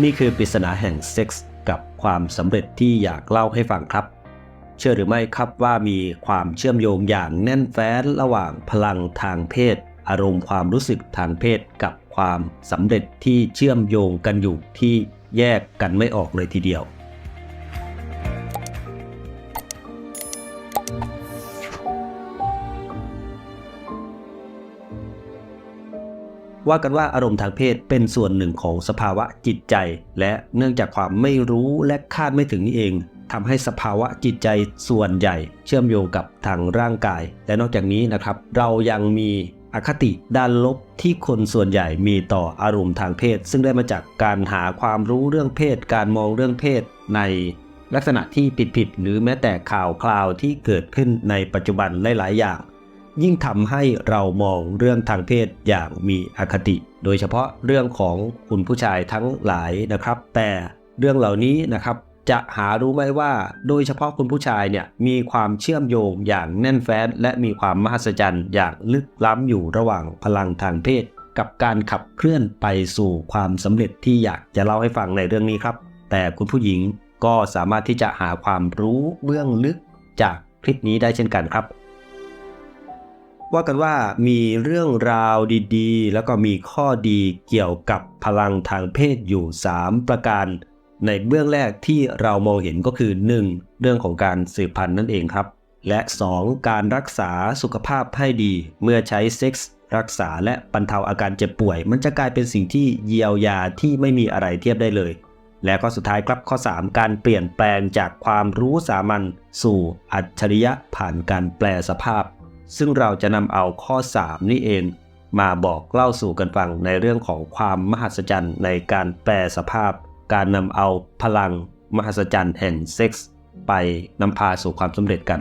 นี่คือปริศนาแห่งเซ็กส์กับความสำเร็จที่อยากเล่าให้ฟังครับ เชื่อหรือไม่ครับว่ามีความเชื่อมโยงอย่างแน่นแฟ้นระหว่างพลังทางเพศ อารมณ์ความรู้สึกทางเพศกับความสำเร็จที่เชื่อมโยงกันอยู่ที่แยกกันไม่ออกเลยทีเดียว ว่ากันว่าอารมณ์ทางเพศเป็นส่วนหนึ่งของสภาวะจิตใจ และเนื่องจากความไม่รู้และคาดไม่ถึงนี่เองทำให้สภาวะจิตใจส่วนใหญ่ เชื่อมโยงกับทางร่างกาย และนอกจากนี้นะครับ เรายังมีอคติด้านลบที่คนส่วนใหญ่มีต่ออารมณ์ทางเพศ ซึ่งได้มาจากการหาความรู้เรื่องเพศ การมองเรื่องเพศในลักษณะที่ผิดๆหรือแม้แต่ข่าวคราวที่เกิดขึ้นในปัจจุบันหลาย ๆ อย่าง ยิ่งทำให้เรามองเรื่องทางเพศอย่างมีอคติ โดยเฉพาะเรื่องของคุณผู้ชายทั้งหลายนะครับ แต่เรื่องเหล่านี้นะครับจะหารู้ไหมว่า โดยเฉพาะคุณผู้ชายเนี่ยมีความเชื่อมโยงอย่างแน่นแฟ้นและมีความมหัศจรรย์อย่างลึกล้ำอยู่ระหว่างพลังทางเพศ กับการขับเคลื่อนไปสู่ความสำเร็จที่อยากจะเล่าให้ฟังในเรื่องนี้ครับ แต่คุณผู้หญิงก็สามารถที่จะหาความรู้เบื้องลึกจากคลิปนี้ได้เช่นกันครับ ว่ากันว่ามีเรื่องราวดีๆ แล้วก็มีข้อดีเกี่ยวกับพลังทางเพศอยู่ 3 ประการ ในเบื้องแรกที่เรามองเห็นก็คือ 1. เรื่องของการสืบพันธุ์นั่นเองครับ และ 2. การรักษาสุขภาพให้ดี เมื่อใช้เซ็กส์รักษาและบรรเทาอาการเจ็บป่วย มันจะกลายเป็นสิ่งที่เยียวยาที่ไม่มีอะไรเทียบได้เลย และข้อสุดท้ายครับข้อ 3 การเปลี่ยนแปลงจากความรู้สามัญสู่อัจฉริยะผ่านการแปลสภาพ ซึ่งเราจะนำเอาข้อ 3 นี่เองมาบอกเล่าสู่กันฟังในเรื่องของความมหัศจรรย์ในการแปลสภาพ การนำเอาพลังมหัศจรรย์แห่งเซ็กส์ไปนำพาสู่ความสำเร็จกัน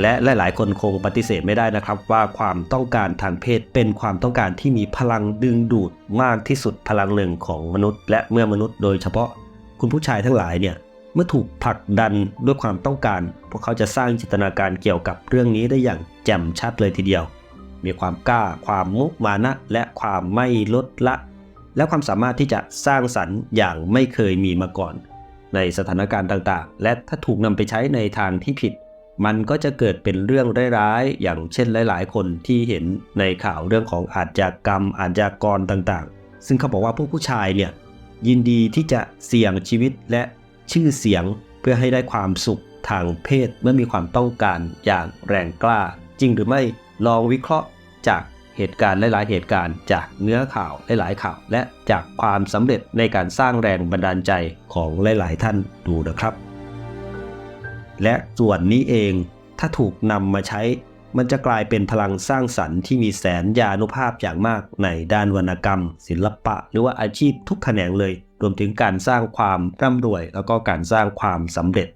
และหลาย ๆ คนคงปฏิเสธไม่ได้นะครับว่าความต้องการทางเพศเป็นความต้องการที่มีพลังดึงดูดมากที่สุดพลังหนึ่งของมนุษย์ และเมื่อมนุษย์โดยเฉพาะคุณผู้ชายทั้งหลายเนี่ย เมื่อถูกผลักดันด้วยความต้องการ พวกเขาจะสร้างจินตนาการเกี่ยวกับเรื่องนี้ได้อย่างแจ่มชัดเลยทีเดียว มีความกล้า ความมุมานะ และความไม่ลดละ และความสามารถที่จะสร้างสรรค์อย่างไม่เคยมีมาก่อน ในสถานการณ์ต่างๆ และถ้าถูกนำไปใช้ในทางที่ผิด มันก็จะเกิดเป็นเรื่องร้ายๆ อย่างเช่นหลาย ๆ คนที่เห็นในข่าวเรื่องของอาชญากรรม อาชญากรต่างๆ ซึ่งเขาบอกว่าพวกผู้ชายเนี่ยยินดีที่จะเสี่ยงชีวิตและ ชื่อเสียงเพื่อให้ได้ความสุขทางเพศเมื่อมีความต้องการอย่างแรงกล้า จริงหรือไม่ลองวิเคราะห์จากเหตุการณ์หลาย ๆ เหตุการณ์จากเนื้อข่าวหลาย ๆ ข่าว และจากความสำเร็จในการสร้างแรงบันดาลใจของหลาย ๆ ท่านดูนะครับ และส่วนนี้เองถ้าถูกนำมาใช้ มันจะกลายเป็นพลังสร้างสรรค์ที่มีแสนยานุภาพอย่างมากในด้านวรรณกรรม ศิลปะ หรือว่าอาชีพทุกแขนงเลย รวมถึงการสร้างความร่ำรวย แล้วก็การสร้างความสำเร็จ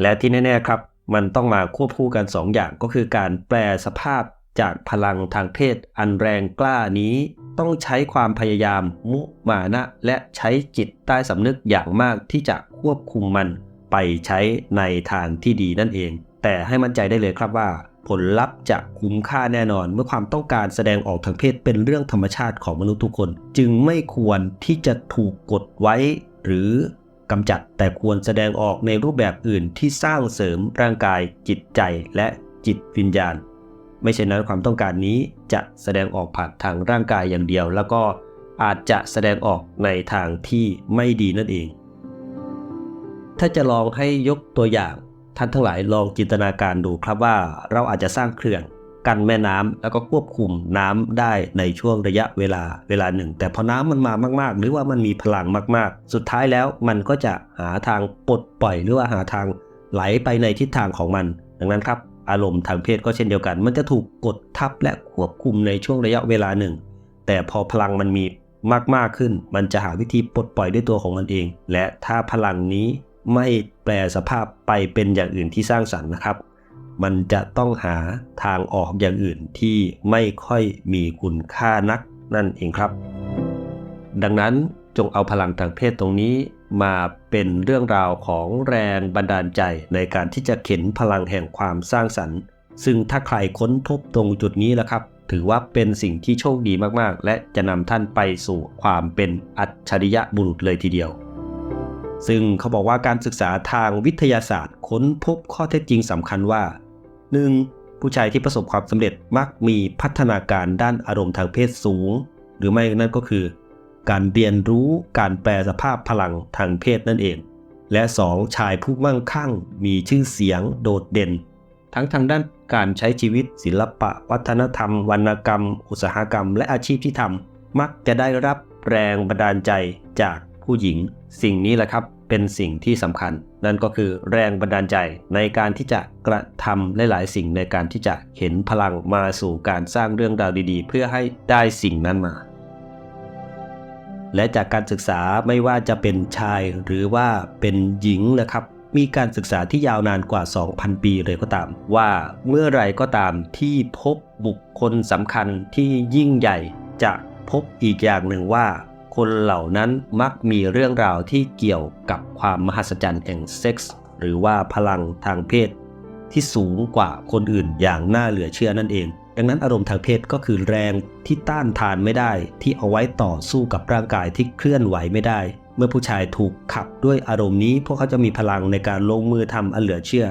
และที่แน่ๆครับ มันต้องมาควบคู่กัน2ออย่างก็คือการแปลสภาพจากพลังทางเพศอันแรงกล้านี้ ต้องใช้ความพยายาม มุมานะ และใช้จิตใต้สำนึกอย่างมากที่จะควบคุมมันไปใช้ในทางที่ดีนั่นเอง แต่ให้มั่นใจได้เลยครับว่า ผลลัพธ์จะคุ้มค่าแน่นอน เมื่อความต้องการแสดงออกทางเพศเป็นเรื่องธรรมชาติของมนุษย์ทุกคน จึงไม่ควรที่จะถูกกดไว้ หรือกำจัดแต่ควรแสดงออกในรูปแบบอื่นที่สร้างเสริมร่างกาย จิตใจและจิตวิญญาณ ไม่เช่นนั้นความต้องการนี้จะแสดงออกผ่านทางร่างกายอย่างเดียว แล้วก็อาจจะแสดงออกในทางที่ไม่ดีนั่นเอง ถ้าจะลองให้ยกตัวอย่าง ท่านทั้งหลายลองจินตนาการดูครับว่าเราอาจจะสร้างเขื่อนกันแม่น้ำแล้วก็ควบคุมน้ำได้ในช่วงระยะเวลาเวลาหนึ่ง แต่พอน้ำมันมามากๆ หรือว่ามันมีพลังมากๆ สุดท้ายแล้วมันก็จะหาทางปลดปล่อยหรือว่าหาทางไหลไปในทิศทางของมัน ดังนั้นครับ อารมณ์ทางเพศก็เช่นเดียวกัน มันจะถูกกดทับและควบคุมในช่วงระยะเวลาหนึ่ง แต่พอพลังมันมีมากๆขึ้น มันจะหาวิธีปลดปล่อยด้วยตัวของมันเอง และถ้าพลังนี้ ไม่แปลสภาพไปเป็นอย่างอื่นที่สร้างสรรค์นะครับ มันจะต้องหาทางออกอย่างอื่นที่ไม่ค่อยมีคุณค่านักนั่นเองครับ ดังนั้นจงเอาพลังทางเพศตรงนี้มาเป็นเรื่องราวของแรงบันดาลใจในการที่จะเข็นพลังแห่งความสร้างสรรค์ ซึ่งถ้าใครค้นพบตรงจุดนี้แล้วครับ ถือว่าเป็นสิ่งที่โชคดีมากๆ และจะนำท่านไปสู่ความเป็นอัจฉริยะบุรุษเลยทีเดียว ซึ่งเขาบอกว่าการศึกษาทางวิทยาศาสตร์ ค้นพบข้อเท็จจริงสำคัญว่า 1. ผู้ชายที่ประสบความสำเร็จมักมีพัฒนาการด้านอารมณ์ทางเพศสูง หรือไม่นั่นก็คือ การเรียนรู้การแปลสภาพพลังทางเพศนั่นเอง และ 2. ชายผู้มั่งคั่ง มีชื่อเสียงโดดเด่น ทั้งทางด้านการใช้ชีวิต ศิลปะ วัฒนธรรม วรรณกรรม อุตสาหกรรม และอาชีพที่ทำมักจะได้รับแรงบันดาลใจจาก ผู้หญิง สิ่งนี้แหละครับเป็นสิ่งที่สำคัญ นั่นก็คือแรงบันดาลใจในการที่จะกระทำหลาย ๆ สิ่งในการที่จะเห็นพลังมาสู่การสร้างเรื่องราวดี ๆ เพื่อให้ได้สิ่งนั้นมา และจากการศึกษาไม่ว่าจะเป็นชายหรือว่าเป็นหญิงนะครับมีการศึกษาที่ยาวนานกว่า 2,000 ปีเลยก็ตาม ว่าเมื่อไรก็ตามที่พบบุคคลสำคัญที่ยิ่งใหญ่จะพบอีกอย่างหนึ่งว่า คนเหล่านั้นมักมีเรื่องราวที่เกี่ยวกับความมหัศจรรย์แห่งเซ็กส์หรือว่าพลังทางเพศ ที่สูงกว่าคนอื่นอย่างน่าเหลือเชื่อนั่นเอง ดังนั้นอารมณ์ทางเพศก็คือแรงที่ต้านทานไม่ได้ ที่เอาไว้ต่อสู้กับร่างกายที่เคลื่อนไหวไม่ได้ เมื่อผู้ชายถูกขับด้วยอารมณ์นี้ พวกเขาจะมีพลังในการลงมือทำอันเหลือเชื่อ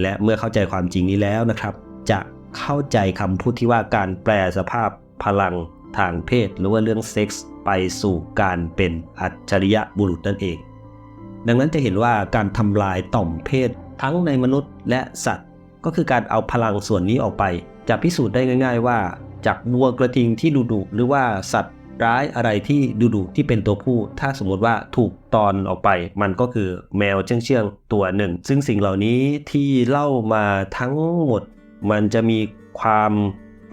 และเมื่อเข้าใจความจริงนี้แล้วนะครับ จะเข้าใจคำพูดที่ว่าการแปลสภาพพลัง ทางเพศหรือว่าเรื่องเซ็กส์ไปสู่การเป็นอัจฉริยะบุรุษนั่นเอง ดังนั้นจะเห็นว่าการทำลายต่อมเพศทั้งในมนุษย์และสัตว์ ก็คือการเอาพลังส่วนนี้ออกไป จะพิสูจน์ได้ง่าย ๆ ว่า จากวัวกระทิงที่ดุดุหรือว่าสัตว์ร้ายอะไรที่ดุดุที่เป็นตัวผู้ ถ้าสมมติว่าถูกตอนออกไป มันก็คือแมวเชื่องเชื่องๆตัวหนึ่ง ซึ่งสิ่งเหล่านี้ที่เล่ามาทั้งหมด มันจะมีความ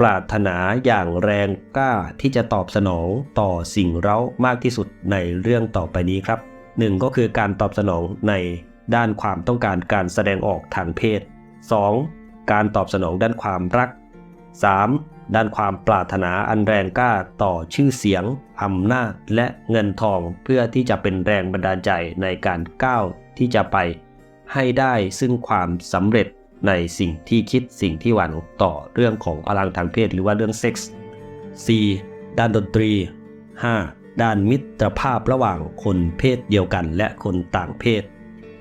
ปรารถนาอย่างแรงกล้าที่จะตอบสนองต่อสิ่งเร้ามากที่สุดในเรื่องต่อไปนี้ครับหนึ่งก็คือการตอบสนองในด้านความต้องการการแสดงออกทางเพศ 2. การตอบสนองด้านความรัก 3. ด้านความปรารถนาอันแรงกล้าต่อชื่อเสียงอำนาจและเงินทองเพื่อที่จะเป็นแรงบันดาลใจในการก้าวที่จะไป ให้ได้ซึ่งความสำเร็จ ในสิ่งที่คิดสิ่งที่หวังต่อเรื่องของพลังทางเพศหรือว่าเรื่องเซ็กส์ 4. ด้านดนตรี 5. ด้านมิตรภาพระหว่างคนเพศเดียวกันและคนต่างเพศ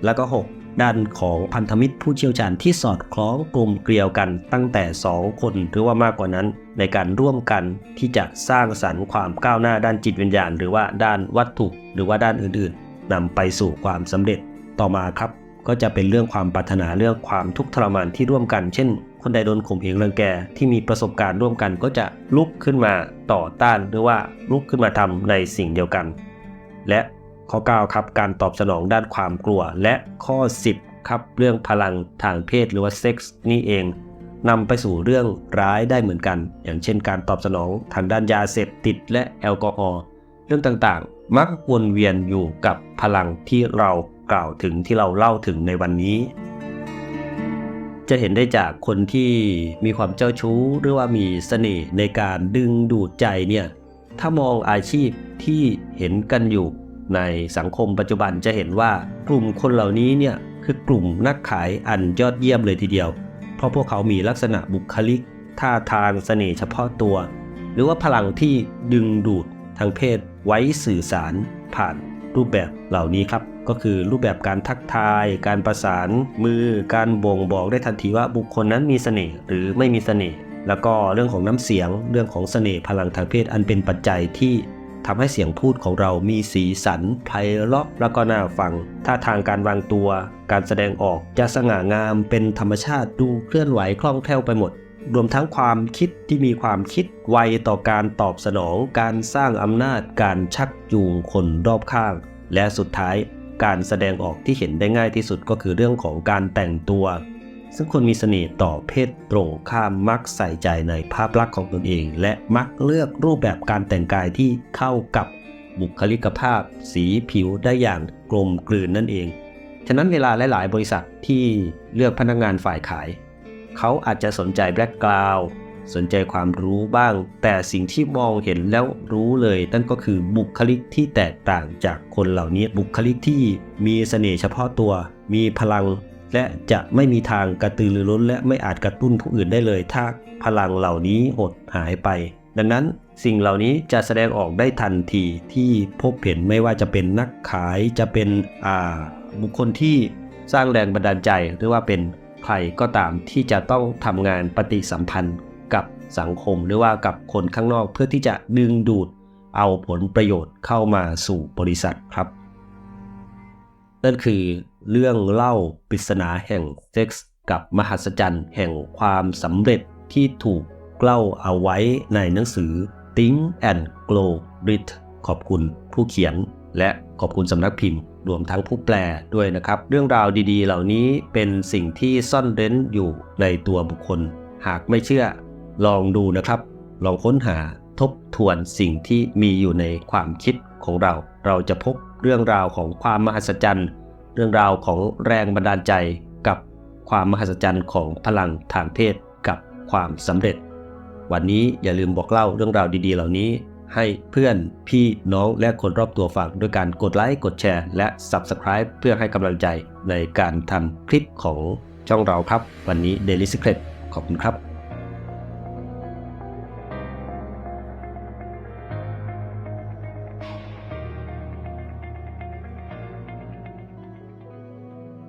แล้วก็ 6. ด้านของพันธมิตรผู้เชี่ยวชาญที่สอดคล้องกลมเกลียวกันตั้งแต่ 2 คนหรือว่ามากกว่านั้น ในการร่วมกันที่จะสร้างสรรค์ความก้าวหน้าด้านจิตวิญญาณ หรือว่าด้านวัตถุ หรือว่าด้านอื่นๆนำไปสู่ความสำเร็จต่อมาครับ ก็จะเป็นเรื่องความปรารถนาเรื่องความทุกข์ทรมานที่ร่วมกัน เช่น คนใดโดนข่มเหงรังแกที่มีประสบการณ์ร่วมกันก็จะลุกขึ้นมาต่อต้านหรือว่าลุกขึ้นมาทำในสิ่งเดียวกัน และข้อ9ครับการตอบสนองด้านความกลัว และข้อ 10ครับเรื่องพลังทางเพศหรือว่าเซ็กส์นี่เองนำไปสู่เรื่องร้ายได้เหมือนกัน อย่างเช่นการตอบสนองทางด้านยาเสพติดและแอลกอฮอล์เรื่องต่างๆ มักวนเวียนอยู่กับพลังที่เรา กล่าวถึงที่เราเล่าถึงในวันนี้ จะเห็นได้จากคนที่มีความเจ้าชู้หรือว่ามีเสน่ห์ในการดึงดูดใจเนี่ยถ้ามองอาชีพที่เห็นกันอยู่ในสังคมปัจจุบันจะเห็นว่ากลุ่มคนเหล่านี้เนี่ยคือกลุ่มนักขายอันยอดเยี่ยมเลยทีเดียว เพราะพวกเขามีลักษณะบุคลิก ท่าทางเสน่ห์เฉพาะตัว หรือว่าพลังที่ดึงดูดทางเพศไว้สื่อสารผ่านรูปแบบเหล่านี้ครับ ก็คือรูปแบบการทักทาย การประสานมือ การบ่งบอกได้ทันทีว่าบุคคลนั้นมีเสน่ห์หรือไม่มีเสน่ห์แล้วก็เรื่องของน้ำเสียงเรื่องของเสน่ห์พลังทางเพศอันเป็นปัจจัยที่ทำให้เสียงพูดของเรามีสีสันไพเราะแล้วก็น่าฟังท่าทางการวางตัว การแสดงออกจะสง่างามเป็นธรรมชาติดูเคลื่อนไหวคล่องแคล่วไปหมด รวมทั้งความคิดที่มีความคิดไวต่อการตอบสนอง การสร้างอำนาจการชักจูงคนรอบข้าง และสุดท้าย การแสดงออกที่เห็นได้ง่ายที่สุดก็คือเรื่องของการแต่งตัว ซึ่งคนมีเสน่ห์ต่อเพศตรงข้ามมักใส่ใจในภาพลักษณ์ของตนเอง และมักเลือกรูปแบบการแต่งกายที่เข้ากับบุคลิกภาพ สีผิวได้อย่างกลมกลืนนั่นเอง ฉะนั้นเวลาหลาย ๆ บริษัทที่เลือกพนักงานฝ่ายขาย เขาอาจจะสนใจแบล็กกราว สนใจความรู้บ้าง แต่สิ่งที่มองเห็นแล้วรู้เลย นั่นก็คือบุคลิกที่แตกต่างจากคนเหล่านี้ บุคลิกที่มีเสน่ห์เฉพาะตัว มีพลัง และจะไม่มีทางกระตือรือร้น และไม่อาจกระตุ้นผู้อื่นได้เลย ถ้าพลังเหล่านี้หดหายไป ดังนั้นสิ่งเหล่านี้จะแสดงออกได้ทันทีที่พบเห็นไม่ว่าจะเป็นนักขายจะเป็นบุคคลที่สร้างแรงบันดาลใจหรือว่าเป็นใครก็ตามที่จะต้องทำงานปฏิสัมพันธ์ สังคมหรือว่ากับคนข้างนอกเพื่อที่จะดึงดูดเอาผลประโยชน์เข้ามาสู่บริษัทครับ นั่นคือเรื่องเล่าปริศนาแห่งเซ็กส์กับมหัศจรรย์แห่งความสำเร็จที่ถูกเล่าเอาไว้ในหนังสือ Think and Grow Rich ขอบคุณผู้เขียน และขอบคุณสำนักพิมพ์ รวมทั้งผู้แปลด้วยนะครับ เรื่องราวดีๆ เหล่านี้เป็นสิ่งที่ซ่อนเร้นอยู่ในตัวบุคคล หากไม่เชื่อ ลองดูนะครับ ลองค้นหาทบทวนสิ่งที่มีอยู่ในความคิดของเรา เราจะพบเรื่องราวของความมหัศจรรย์ เรื่องราวของแรงบันดาลใจกับความมหัศจรรย์ของพลังทางเพศกับความสำเร็จ วันนี้อย่าลืมบอกเล่าเรื่องราวดีๆ เหล่านี้ ให้เพื่อนพี่น้องและคนรอบตัวฟังด้วยการกดไลค์กดแชร์และ Subscribe เพื่อให้กำลังใจในการทำคลิปของช่องเราครับ วันนี้ Daily Secret ขอบคุณครับ